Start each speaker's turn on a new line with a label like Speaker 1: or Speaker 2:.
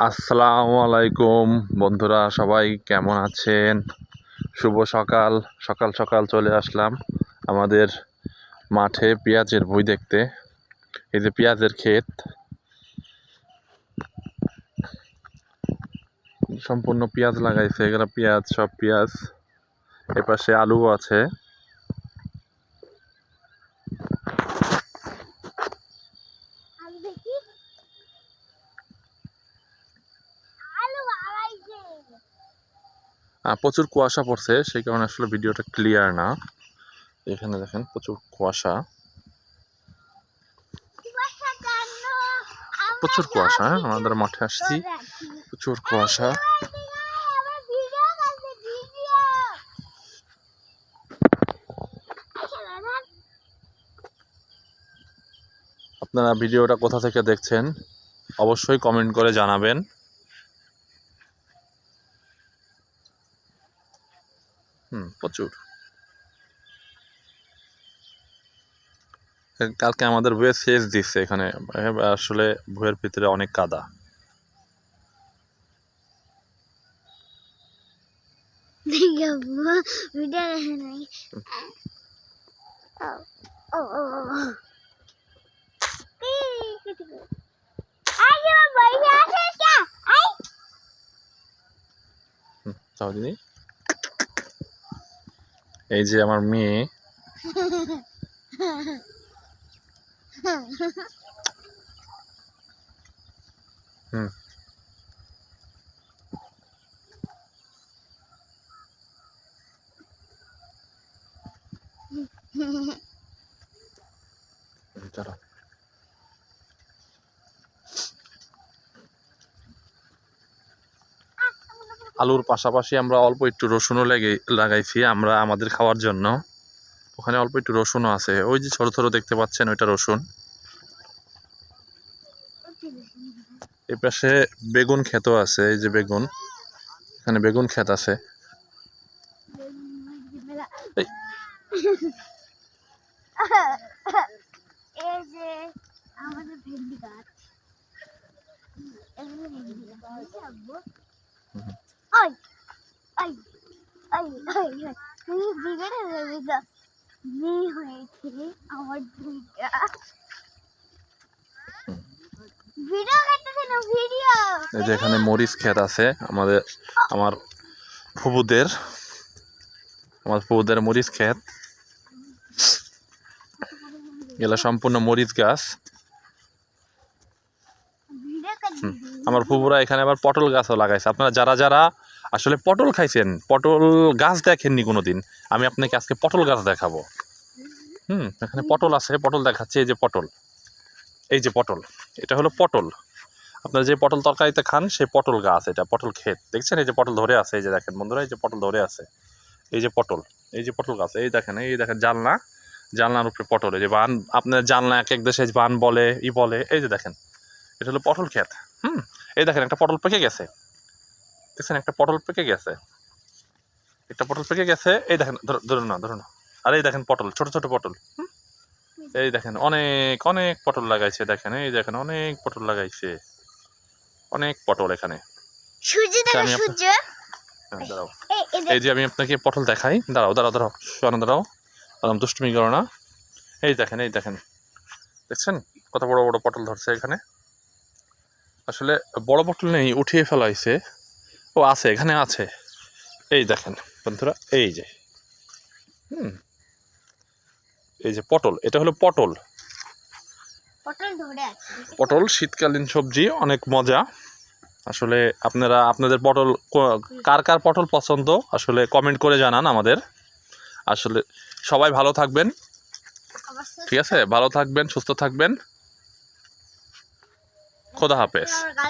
Speaker 1: আসসালামু আলাইকুম। বন্ধুরা, সবাই কেমন আছেন? শুভ সকাল। সকাল সকাল চলে আসলাম আমাদের মাঠে পেঁয়াজের বই দেখতে। এই যে পেঁয়াজের ক্ষেত। সম্পূর্ণ পেঁয়াজ লাগাইছে, এগুলো পেঁয়াজ, সব পেঁয়াজ। এপাশে আলুও আছে। প্রচুর কুয়াশা পড়ছে, সেই কারণে আসলে ভিডিওটা ক্লিয়ার না। এখানে দেখেন প্রচুর কুয়াশা। প্রচুর কুয়াশা হ্যাঁ? আমাদের মাঠে আসছি। প্রচুর কুয়াশা। আপনারা ভিডিওটা কোথা থেকে দেখছেন, অবশ্যই কমেন্ট করে জানাবেন। হুম প্রচুর। কালকে আমাদের বইয়ের শেষ দিচ্ছে এখানে। আসলে বইয়ের ভিতরে অনেক কাদা।
Speaker 2: ভিডিও দেখে নাই ও ও ও আই আমার বইয়া আছে কে আই
Speaker 1: হুম, তাও দিদি এই যে আমার মেয়ে। হুম। দাঁড়াও। আলুর পাশাপাশি আমরা অল্প একটু রসুনও লেগে লাগাইছি আমরা আমাদের খাওয়ার জন্য। ওখানে অল্প একটু রসুনও আছে। ওই যে ছোট ছোট দেখতে পাচ্ছেন ওইটা রসুন। এই পাশে বেগুন ক্ষেতও আছে এই যে বেগুন। এখানে বেগুন ক্ষেত আছে।
Speaker 2: আমাদের ওই ওই ওই ওই ওই তুমি বিগড়ে যাবে তো মেয়ে হয়েছে আমার দুইটা ভিডিও করতেছে না ভিডিও
Speaker 1: এই যে এখানে মরিচ ক্ষেত আছে আমাদের আমার ফুবুদের আমার ফুবুদের মরিচ ক্ষেত। এগুলা সম্পূর্ণ মরিচ গাছ। আমার ফুবুরা এখানে আবার পটল গাছও লাগাইছে। আপনারা যারা যারা আসলে পটল খাইছেন? পটল গাছ দেখেননি কোনো দিন আমি আপনাকে আজকে পটল গাছ দেখাবো। হুম, এখানে পটল আছে, পটল দেখাচ্ছে, এই যে পটল। এই যে পটল, এটা হলো পটল। আপনারা যে পটল তরকারিতে খান সেই পটল গাছ, এটা পটল ক্ষেত। দেখছেন? এই যে পটল ধরে আছে, এই যে দেখেন বন্ধুরা, এই যে পটল ধরে আছে। এই যে পটল, এই যে পটল গাছ, এই দেখেন এই দেখেন জানলা জানলার উপরে পটল, এই যে বান, আপনার জানলা এক এক দেশে বান বলে, ই বলে, এই যে দেখেন, এটা হলো পটল ক্ষেত। হুম, এই দেখেন, একটা পটল পেকে গেছে। দেখছেন একটা পটল পেকে গেছে। একটা পটল পেকে গেছে। এই দেখেন ধরো- ধরুন না ধরুন না। আর এই দেখেন পটল ছোট ছোট পটল। এই দেখেন অনেক অনেক পটল লাগাইছে দেখেন। এই দেখেন অনেক পটল লাগাইছে। অনেক পটল এখানে। হ্যাঁ, দাঁড়াও।
Speaker 2: এই
Speaker 1: যে আমি আপনাকে পটল দেখাই। দাঁড়াও দাঁড়াও দাঁড়াও। শোনো দাঁড়াও। আরাম দুষ্টুমি করো না। এই দেখেন এই দেখেন। দেখছেন? কত বড় বড় পটল ধরছে এখানে। আসলে বড় পটল নেই উঠিয়ে ফেলা হয়েছে ও আছে এখানে আছে। এই দেখেন বন্ধুরা এই যে। হুম। এই যে পটল এটা হলো পটল।
Speaker 2: পটল
Speaker 1: শীতকালীন সবজি অনেক মজা। আসলে আপনারা আপনাদের পটল কার কার পটল পছন্দ আসলে কমেন্ট করে জানান আমাদের। আসলে সবাই ভালো থাকবেন। ঠিক আছে? ভালো থাকবেন সুস্থ থাকবেন। খোদা হাফেজ।